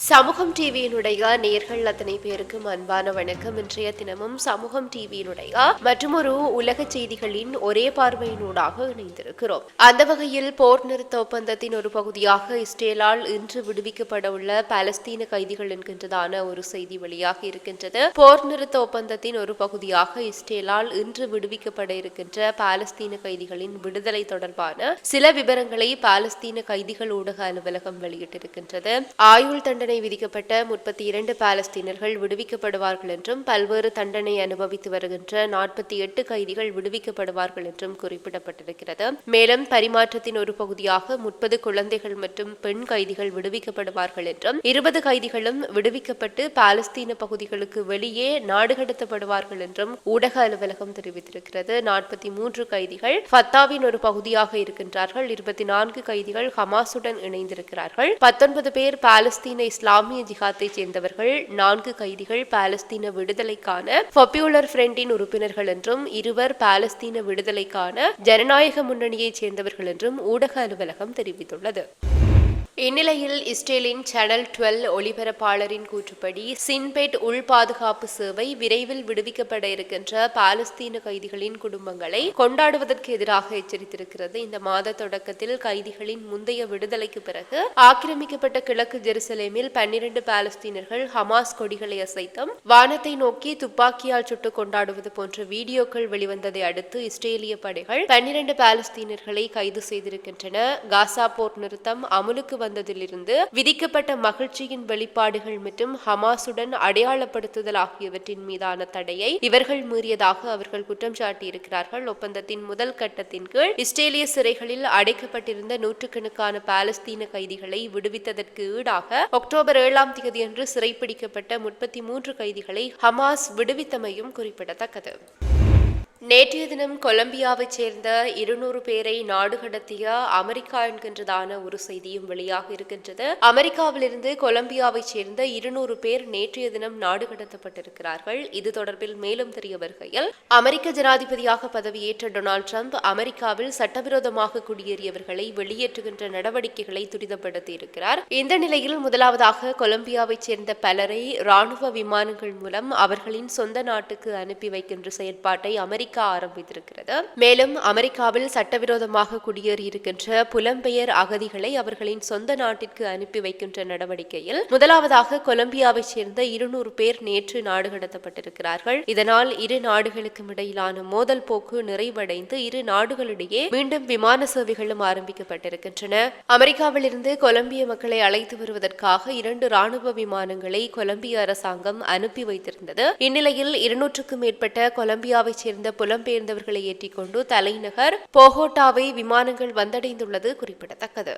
சமூகம் டிவியினுடைய நேர்கள் அத்தனை பேருக்கும் அன்பான வணக்கம். இன்றைய தினமும் சமூகம் டிவியினுடைய மற்றொரு உலக செய்திகளின் ஒரே பார்வையினூடாக இணைந்திருக்கிறோம். அந்த வகையில் போர் நிறுத்த ஒப்பந்தத்தின் ஒரு பகுதியாக இஸ்ரேலால் இன்று விடுவிக்கப்பட உள்ள பாலஸ்தீன கைதிகள் என்கின்றதான ஒரு செய்தி வெளியாக இருக்கின்றது. போர் நிறுத்த ஒப்பந்தத்தின் ஒரு பகுதியாக இஸ்ரேலால் இன்று விடுவிக்கப்பட இருக்கின்ற பாலஸ்தீன கைதிகளின் விடுதலை தொடர்பான சில விவரங்களை பாலஸ்தீன கைதிகள் ஊடக அலுவலகம் வெளியிட்டிருக்கின்றது. ஆயுள் தண்டனை விதிக்கப்பட்ட முப்பத்தி இரண்டு பாலஸ்தீனர்கள் விடுவிக்கப்படுவார்கள் என்றும் பல்வேறு தண்டனை அனுபவித்து வருகின்ற நாற்பத்தி எட்டு கைதிகள் விடுவிக்கப்படுவார்கள் என்றும் குறிப்பிடப்பட்டிருக்கிறது. மேலும் பரிமாற்றத்தின் ஒரு பகுதியாக முப்பது குழந்தைகள் மற்றும் பெண் கைதிகள் விடுவிக்கப்படுவார்கள் என்றும் இருபது கைதிகளும் விடுவிக்கப்பட்டு பாலஸ்தீன பகுதிகளுக்கு வெளியே நாடு கடத்தப்படுவார்கள் என்றும் ஊடக அலுவலகம் தெரிவித்திருக்கிறது. நாற்பத்தி மூன்று கைதிகள் ஃபத்தாவின் ஒரு பகுதியாக இருக்கின்றார்கள். இருபத்தி நான்கு கைதிகள் ஹமாசுடன் இணைந்திருக்கிறார்கள். பத்தொன்பது பேர் பாலஸ்தீன இஸ்லாமிய ஜிஹாத்தை சேர்ந்தவர்கள் நான்கு கைதிகள் பாலஸ்தீன விடுதலைக்கான பாப்புலர் ஃப்ரண்டின் உறுப்பினர்கள் என்றும் இருவர் பாலஸ்தீன விடுதலைக்கான ஜனநாயக முன்னணியைச் சேர்ந்தவர்கள் என்றும் ஊடக அலுவலகம் தெரிவித்துள்ளது. இந்நிலையில் இஸ்ரேலின் சேனல் டுவெல் ஒளிபரப்பாளரின் கூற்றுப்படி சின்பெட் உள் பாதுகாப்பு சேவை விரைவில் விடுவிக்கப்பட இருக்கின்ற பாலஸ்தீன கைதிகளின் குடும்பங்களை கொண்டாடுவதற்கு எதிராக எச்சரித்திருக்கிறது. இந்த மாத தொடக்கத்தில் கைதிகளின் முந்தைய விடுதலைக்கு பிறகு ஆக்கிரமிக்கப்பட்ட கிழக்கு ஜெருசலேமில் பன்னிரண்டு பாலஸ்தீனர்கள் ஹமாஸ் கொடிகளை அசைத்தும் வானத்தை நோக்கி துப்பாக்கியால் சுட்டு கொண்டாடுவது போன்ற வீடியோக்கள் வெளிவந்ததை அடுத்து இஸ்ரேலிய படைகள் பன்னிரண்டு பாலஸ்தீனர்களை கைது செய்திருக்கின்றன. காசா போர் நிறுத்தம் அமுலுக்கு வந்ததிலிருந்து விதிக்கப்பட்ட மகிழ்ச்சியின் வெளிப்பாடுகள் மற்றும் ஹமாசுடன் அடையாளப்படுத்துதல் ஆகியவற்றின் மீதான தடையை இவர்கள் மீறியதாக அவர்கள் குற்றம் சாட்டியிருக்கிறார்கள். ஒப்பந்தத்தின் முதல் கட்டத்தின் கீழ் இஸ்ரேலிய சிறைகளில் அடைக்கப்பட்டிருந்த நூற்றுக்கணக்கான பாலஸ்தீன கைதிகளை விடுவித்ததற்கு ஈடாக அக்டோபர் ஏழாம் தேதியன்று சிறைப்பிடிக்கப்பட்ட முப்பத்தி மூன்று கைதிகளை ஹமாஸ் விடுவித்தமையும் குறிப்பிடத்தக்கது. நேற்றைய தினம் கொலம்பியாவைச் சேர்ந்த இருநூறு பேரை நாடு கடத்திய அமெரிக்கா என்கின்றதான ஒரு செய்தியும் வெளியாக இருக்கின்றது. அமெரிக்காவிலிருந்து கொலம்பியாவைச் சேர்ந்த இருநூறு பேர் நேற்றைய தினம் நாடு கடத்தப்பட்டிருக்கிறார்கள் இது தொடர்பில் மேலும் தெரிய வருகையில் அமெரிக்க ஜனாதிபதியாக பதவியேற்ற டொனால்டு ட்ரம்ப் அமெரிக்காவில் சட்டவிரோதமாக குடியேறியவர்களை வெளியேற்றுகின்ற நடவடிக்கைகளை துரிதப்படுத்தி இருக்கிறார் இந்த நிலையில் முதலாவதாக கொலம்பியாவைச் சேர்ந்த பலரை ராணுவ விமானங்கள் மூலம் அவர்களின் சொந்த நாட்டுக்கு அனுப்பி வைக்கின்ற செயற்பாட்டை அமெரிக்கா அமெரிக்கா ஆரம்பித்திருக்கிறது. மேலும் அமெரிக்காவில் சட்டவிரோதமாக குடியேறியிருக்கின்ற புலம்பெயர் அகதிகளை அவர்களின் சொந்த நாட்டிற்கு அனுப்பி வைக்கின்ற நடவடிக்கையில் முதலாவதாக கொலம்பியாவைச் சேர்ந்த இருநூறு பேர் நேற்று நாடு கடத்தப்பட்டிருக்கிறார்கள். இதனால் இரு நாடுகளுக்கும் இடையிலான மோதல் போக்கு நிறைவடைந்து இரு நாடுகளிடையே மீண்டும் விமான சேவைகளும் ஆரம்பிக்கப்பட்டிருக்கின்றன. அமெரிக்காவிலிருந்து கொலம்பிய மக்களை அழைத்து வருவதற்காக இரண்டு ராணுவ விமானங்களை கொலம்பிய அரசாங்கம் அனுப்பி வைத்திருந்தது. இந்நிலையில் இருநூற்றுக்கும் மேற்பட்ட கொலம்பியாவைச் சேர்ந்த புலம்பெயர்ந்தவர்களை ஏற்றிக்கொண்டு தலைநகர் போகோட்டாவை விமானங்கள் வந்தடைந்துள்ளது குறிப்பிடத்தக்கது.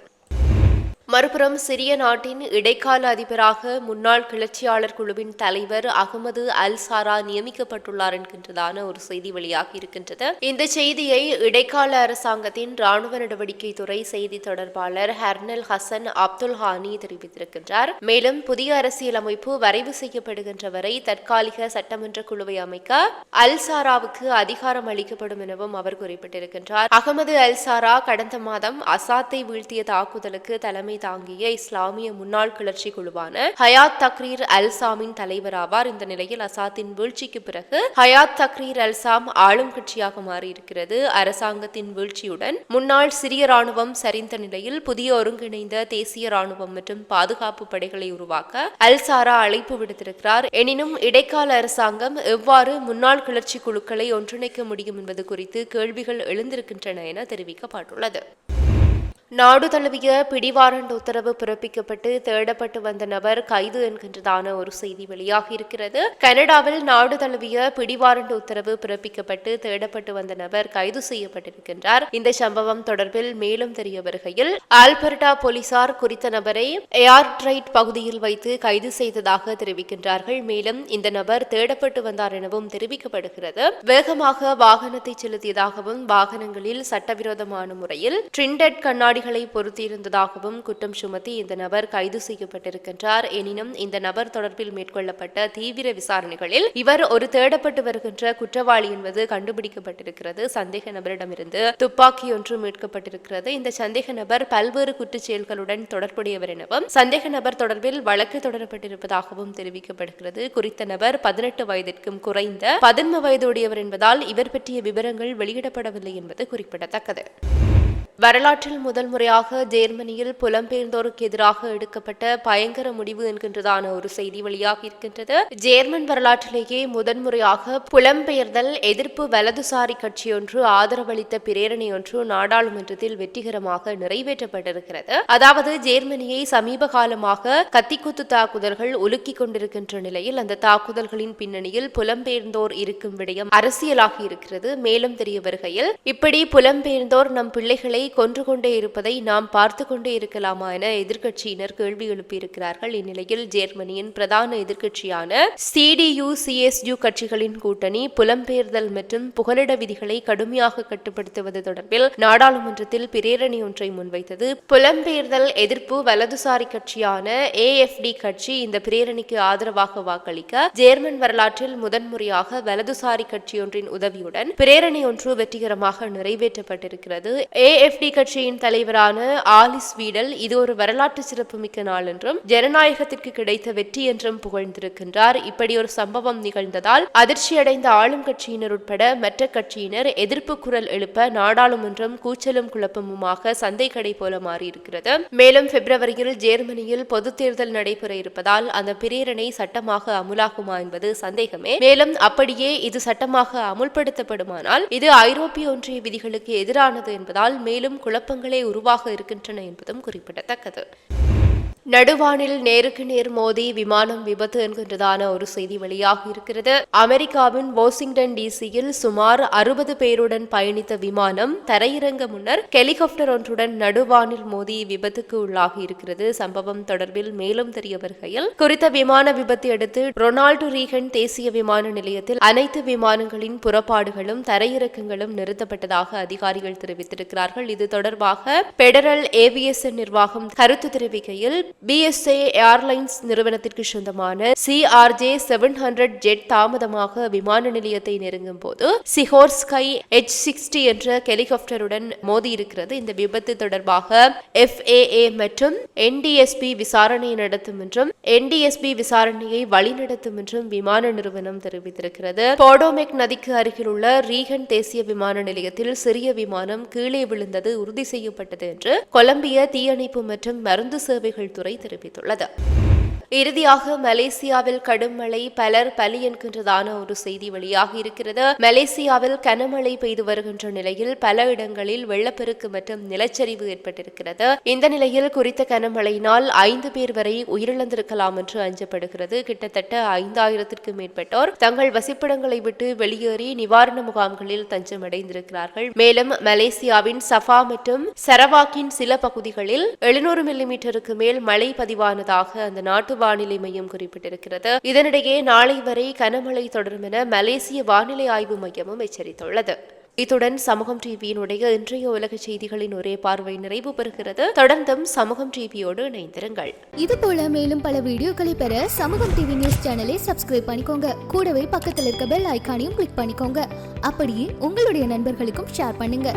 மறுபுறம் சிரிய நாட்டின் இடைக்கால அதிபராக முன்னாள் கிளர்ச்சியாளர் குழுவின் தலைவர் அகமது அல் சாரா நியமிக்கப்பட்டுள்ளார் என்கின்றதான ஒரு செய்தி வெளியாகி இருக்கின்றது. இந்த செய்தியை இடைக்கால அரசாங்கத்தின் ராணுவ நடவடிக்கை துறை செய்தி தொடர்பாளர் ஹர்னல் ஹசன் அப்துல் ஹானி தெரிவித்திருக்கின்றார். மேலும் புதிய அரசியலமைப்பு வரைவு செய்யப்படுகின்ற வரை தற்காலிக சட்டமன்ற குழுவை அமைக்க அல் சாராவுக்கு அதிகாரம் அளிக்கப்படும் எனவும் அவர் குறிப்பிட்டிருக்கின்றார். அகமது அல் சாரா கடந்த மாதம் அசாத்தை வீழ்த்திய தாக்குதலுக்கு தலைமை தாங்கிய இஸ்லாமிய முன்னாள் கிளர்ச்சி குழுவான ஹயாத் தக்ரீர் அல்சாமின் தலைவர் ஆவார் இந்த நிலையில் அசாத்தின் வீழ்ச்சிக்கு பிறகு ஹயாத் தக்ரீர் அல்சாம் ஆளும் கட்சியாக மாறியிருக்கிறது. அரசாங்கத்தின் வீழ்ச்சியுடன் முன்னாள் சிறிய ராணுவம் சரிந்த நிலையில் புதிய ஒருங்கிணைந்த தேசிய ராணுவம் மற்றும் பாதுகாப்பு படைகளை உருவாக்க அல்சாரா அழைப்பு விடுத்திருக்கிறார். எனினும் இடைக்கால அரசாங்கம் எவ்வாறு முன்னாள் கிளர்ச்சி குழுக்களை ஒன்றிணைக்க முடியும் என்பது குறித்து கேள்விகள் எழுந்திருக்கின்றன என தெரிவிக்கப்பட்டுள்ளது. நாடு தழுவிய பிடிவாரண்ட் உத்தரவு பிறப்பிக்கப்பட்டு தேடப்பட்டு வந்த நபர் கைது என்கின்றதான ஒரு செய்தி வெளியாகி இருக்கிறது கனடாவில் நாடு தழுவிய பிடிவாரண்ட் உத்தரவு பிறப்பிக்கப்பட்டு தேடப்பட்டு வந்த நபர் கைது செய்யப்பட்டிருக்கின்றார். இந்த சம்பவம் தொடர்பில் மேலும் தெரிய வருகையில் ஆல்பர்டா போலீசார் குறித்த நபரை ஏர்ட்ரைட் பகுதியில் வைத்து கைது செய்ததாக தெரிவிக்கின்றார்கள். மேலும் இந்த நபர் தேடப்பட்டு வந்தார் எனவும் தெரிவிக்கப்படுகிறது. வேகமாக வாகனத்தை செலுத்தியதாகவும் வாகனங்களில் சட்டவிரோதமான முறையில் ட்ரிண்டட் கண்ணாடி கண்ணாடிகளை பொருத்தியிருந்ததாகவும் குற்றம் சுமத்தி இந்த நபர் கைது செய்யப்பட்டிருக்கின்றார். எனினும் இந்த நபர் தொடர்பில் மேற்கொள்ளப்பட்ட தீவிர விசாரணைகளில் இவர் ஒரு தேடப்பட்டு வருகின்ற குற்றவாளி என்பது கண்டுபிடிக்கப்பட்டிருக்கிறது. சந்தேக நபரிடமிருந்து துப்பாக்கி ஒன்று மீட்கப்பட்டிருக்கிறது. இந்த சந்தேக நபர் பல்வேறு குற்றச் செயல்களுடன் தொடர்புடையவர் எனவும் சந்தேக நபர் தொடர்பில் வழக்கு தொடரப்பட்டிருப்பதாகவும் தெரிவிக்கப்படுகிறது. குறித்த நபர் பதினெட்டு வயதிற்கும் குறைந்த பதின்ம வயதுடையவர் என்பதால் இவர் பற்றிய விவரங்கள் வெளியிடப்படவில்லை என்பது குறிப்பிடத்தக்கது. வரலாற்றில் முதல் முறையாக ஜெர்மனியில் புலம்பெயர்ந்தோருக்கு எதிராக எடுக்கப்பட்ட பயங்கர முடிவு என்கின்றதான ஒரு செய்தி வெளியாக இருக்கின்றது. ஜேர்மன் வரலாற்றிலேயே முதன்முறையாக புலம்பெயர்தல் எதிர்ப்பு வலதுசாரி கட்சியொன்று ஆதரவளித்த பிரேரணை ஒன்று நாடாளுமன்றத்தில் வெற்றிகரமாக நிறைவேற்றப்பட்டிருக்கிறது. அதாவது ஜேர்மனியை சமீப காலமாக கத்திக்குத்து தாக்குதல்கள் உலுக்கிக் கொண்டிருக்கின்ற நிலையில் அந்த தாக்குதல்களின் பின்னணியில் புலம்பெயர்ந்தோர் இருக்கும் விடயம் அரசியலாகி இருக்கிறது. மேலும் தெரிய வருகையில் இப்படி புலம்பெயர்ந்தோர் நம் பிள்ளைகளை கொன்று கொண்டே இருப்பதை நாம் பார்த்து கொண்டே இருக்கலாமா என எதிர்க்கட்சியினர் கேள்வி எழுப்பியிருக்கிறார்கள். இந்நிலையில் ஜெர்மனியின் பிரதான எதிர்க்கட்சியான சிடியு சிஎஸ்யு கட்சிகளின் கூட்டணி புலம்பெயர்தல் மற்றும் புகலிட விதிகளை கடுமையாக கட்டுப்படுத்துவது தொடர்பில் நாடாளுமன்றத்தில் பிரேரணி ஒன்றை முன்வைத்தது. புலம்பெயர்தல் எதிர்ப்பு வலதுசாரி கட்சியான ஏஎஃப்டி கட்சி இந்த பிரேரணிக்கு ஆதரவாக வாக்களிக்க ஜேர்மன் வரலாற்றில் முதன்முறையாக வலதுசாரி கட்சியொன்றின் உதவியுடன் பிரேரணி ஒன்று வெற்றிகரமாக நிறைவேற்றப்பட்டிருக்கிறது. ஏஎஃப் ஏஎஃப்டி கட்சியின் தலைவரான ஆலிஸ் வீடல் இது ஒரு வரலாற்று சிறப்புமிக்க நாள் என்றும் ஜனநாயகத்திற்கு கிடைத்த வெற்றி என்றும் புகழ்ந்திருக்கின்றார். இப்படி ஒரு சம்பவம் நிகழ்ந்ததால் அதிர்ச்சியடைந்த ஆளும் கட்சியினர் உட்பட மற்ற கட்சியினர் எதிர்ப்பு குரல் எழுப்ப நாடாளுமன்றம் கூச்சலும் குழப்பமுமாக சந்தை கடை போல மாறியிருக்கிறது. மேலும் பிப்ரவரியில் ஜெர்மனியில் பொது தேர்தல் நடைபெற இருப்பதால் அந்த பிரேரணை சட்டமாக அமுலாகுமா என்பது சந்தேகமே. மேலும் அப்படியே இது சட்டமாக அமுல்படுத்தப்படுமானால் இது ஐரோப்பிய ஒன்றிய விதிகளுக்கு எதிரானது என்பதால் மேலும் மேலும் குழப்பங்களே உருவாக இருக்கின்றன என்பதும் குறிப்பிடத்தக்கது. நடுவானில் நேருக்கு நேர் மோதி விமானம் விபத்து என்கின்றதான ஒரு செய்தி வெளியாக இருக்கிறது. அமெரிக்காவின் வாஷிங்டன் டிசியில் சுமார் அறுபது பேருடன் பயணித்த விமானம் தரையிறங்க முன்னர் ஹெலிகாப்டர் ஒன்றுடன் நடுவானில் மோதி விபத்துக்கு உள்ளாகி இருக்கிறது. சம்பவம் தொடர்பில் மேலும் தெரிய வருகையில் குறித்த விமான விபத்தை அடுத்து ரொனால்டு ரீகன் தேசிய விமான நிலையத்தில் அனைத்து விமானங்களின் புறப்பாடுகளும் தரையிறக்கங்களும் நிறுத்தப்பட்டதாக அதிகாரிகள் தெரிவித்திருக்கிறார்கள். இது தொடர்பாக பெடரல் ஏவிஎஸ்என் நிர்வாகம் கருத்து தெரிவிக்கையில் பிஎஸ்ஏ ஏர்லைன்ஸ் நிறுவனத்திற்கு சொந்தமான சிஆர்ஜே செவன் ஹண்ட்ரட் ஜெட் தாமதமாக விமான நிலையத்தை நெருங்கும் போது சிஹோர் ஸ்கை எச் சிக்ஸ்டி என்ற ஹெலிகாப்டருடன் மோதியிருக்கிறது. இந்த விபத்து தொடர்பாக எஃப்ஏஏ மற்றும் என்டிஎஸ்பி விசாரணை நடத்தும் என்றும் என்டிஎஸ்பி விசாரணையை வழிநடத்தும் என்றும் விமான நிறுவனம் தெரிவித்திருக்கிறது. போடோமெக் நதிக்கு அருகில் உள்ள ரீகன் தேசிய விமான நிலையத்தில் சிறிய விமானம் கீழே விழுந்தது உறுதி செய்யப்பட்டது என்று கொலம்பிய தீயணைப்பு மற்றும் மருந்து சேவைகள் துறை தெரிவித்துள்ளது. இறுதியாக மலேசியாவில் கடும் மழை பலர் பலி என்கின்றதான ஒரு செய்தி வெளியாக இருக்கிறது. மலேசியாவில் கனமழை பெய்து வருகின்ற நிலையில் பல இடங்களில் வெள்ளப்பெருக்கு மற்றும் நிலச்சரிவு ஏற்பட்டிருக்கிறது. இந்த நிலையில் குறித்த கனமழையினால் ஐந்து பேர் வரை உயிரிழந்திருக்கலாம் என்று அஞ்சப்படுகிறது. கிட்டத்தட்ட ஐந்தாயிரத்திற்கும் மேற்பட்டோர் தங்கள் வசிப்பிடங்களை விட்டு வெளியேறி நிவாரண முகாம்களில் தஞ்சமடைந்திருக்கிறார்கள். மேலும் மலேசியாவின் சஃபா மற்றும் சரவாக்கின் சில பகுதிகளில் எழுநூறு மில்லிமீட்டருக்கு மேல் மழை பதிவானதாக அந்த நாட்டு வானிலை மையம் குறிப்பிட்டிருக்கிறது. இதனிடையே நாளை வரை கனமழை தொடரும் என மலேசிய வானிலை ஆய்வு மையமும் எச்சரித்துள்ளது. இத்துடன் சமூகம் டிவியினுடைய இன்றைய உலக செய்திகளின் ஒரே பார்வை நிறைவு பெறுகிறது. தொடர்ந்தும் சமூகம் டிவியோடு இணைந்திருங்கள். இது போல மேலும் பல வீடியோக்களை பெற சமூகம் டிவி நியூஸ் சேனலை சப்ஸ்கிரைப் பண்ணிக்கோங்க. கூடவே பக்கத்தில் இருக்க பெல் ஐக்கானையும் கிளிக் பண்ணிக்கோங்க. அப்படியே உங்களுடைய நண்பர்களுக்கும் ஷேர் பண்ணுங்க.